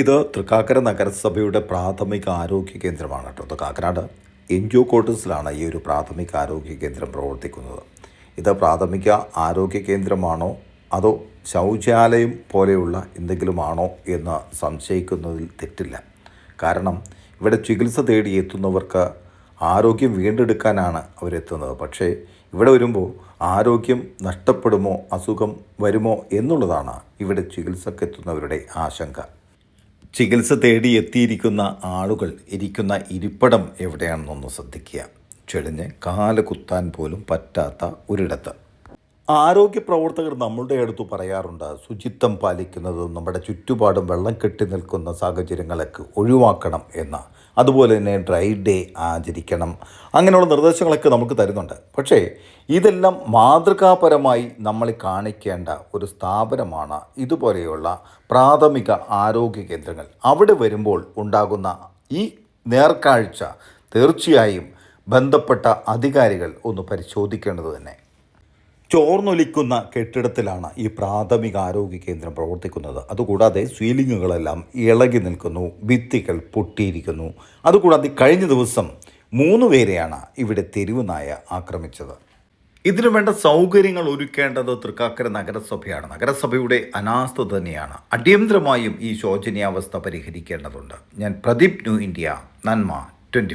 ഇത് തൃക്കാക്കര നഗരസഭയുടെ പ്രാഥമിക ആരോഗ്യ കേന്ദ്രമാണ് കേട്ടോ. തൃക്കാക്കനാട് ഒ ക്വാർട്ടേഴ്സിലാണ് ഈ ഒരു പ്രാഥമിക ആരോഗ്യ കേന്ദ്രം പ്രവർത്തിക്കുന്നത്. ഇത് പ്രാഥമിക ആരോഗ്യ കേന്ദ്രമാണോ അതോ ശൗചാലയം പോലെയുള്ള എന്തെങ്കിലുമാണോ എന്ന് സംശയിക്കുന്നതിൽ തെറ്റില്ല. കാരണം ഇവിടെ ചികിത്സ തേടി എത്തുന്നവർക്ക് ആരോഗ്യം വീണ്ടെടുക്കാനാണ് അവരെത്തുന്നത്. പക്ഷേ ഇവിടെ വരുമ്പോൾ ആരോഗ്യം നഷ്ടപ്പെടുമോ അസുഖം വരുമോ എന്നുള്ളതാണ് ഇവിടെ ചികിത്സക്കെത്തുന്നവരുടെ ആശങ്ക. ചികിത്സ തേടി എത്തിയിരിക്കുന്ന ആളുകൾ ഇരിക്കുന്ന ഇരിപ്പിടം എവിടെയാണെന്നൊന്ന് ശ്രദ്ധിക്കുക. ചെളിഞ്ഞ് കാൽ കുത്താൻ പോലും പറ്റാത്ത ഒരിടത്ത്. ആരോഗ്യ പ്രവർത്തകർ നമ്മളുടെ അടുത്ത് പറയാറുണ്ട് ശുചിത്വം പാലിക്കുന്നതും നമ്മുടെ ചുറ്റുപാടും വെള്ളം കെട്ടി നിൽക്കുന്ന സാഹചര്യങ്ങളൊക്കെ ഒഴിവാക്കണം എന്ന്. അതുപോലെ തന്നെ ഡ്രൈ ഡേ ആചരിക്കണം. അങ്ങനെയുള്ള നിർദ്ദേശങ്ങളൊക്കെ നമുക്ക് തരുന്നുണ്ട്. പക്ഷേ ഇതെല്ലാം മാതൃകാപരമായി നമ്മൾ കാണിക്കേണ്ട ഒരു സ്ഥാപനമാണ് ഇതുപോലെയുള്ള പ്രാഥമിക ആരോഗ്യ കേന്ദ്രങ്ങൾ. അവിടെ വരുമ്പോൾ ഉണ്ടാകുന്ന ഈ നേർക്കാഴ്ച തീർച്ചയായും ബന്ധപ്പെട്ട അധികാരികൾ ഒന്ന് പരിശോധിക്കേണ്ടത് തന്നെ ചോർന്നൊലിക്കുന്ന കെട്ടിടത്തിലാണ് ഈ പ്രാഥമിക ആരോഗ്യ കേന്ദ്രം പ്രവർത്തിക്കുന്നത്. അതുകൂടാതെ സീലിങ്ങുകളെല്ലാം ഇളകി നിൽക്കുന്നു ഭിത്തികൾ പൊട്ടിയിരിക്കുന്നു. അതുകൂടാതെ കഴിഞ്ഞ ദിവസം മൂന്ന് പേരെയാണ് ഇവിടെ തെരുവ് നായ ആക്രമിച്ചത്. ഇതിനു വേണ്ട സൗകര്യങ്ങൾ ഒരുക്കേണ്ടത് തൃക്കാക്കര നഗരസഭയാണ്. നഗരസഭയുടെ അനാസ്ഥ തന്നെയാണ്. അടിയന്തരമായും ഈ ശോചനീയാവസ്ഥ പരിഹരിക്കേണ്ടതുണ്ട്. ഞാൻ പ്രദീപ് ന്യൂ ഇന്ത്യ നന്മ ട്വന്റി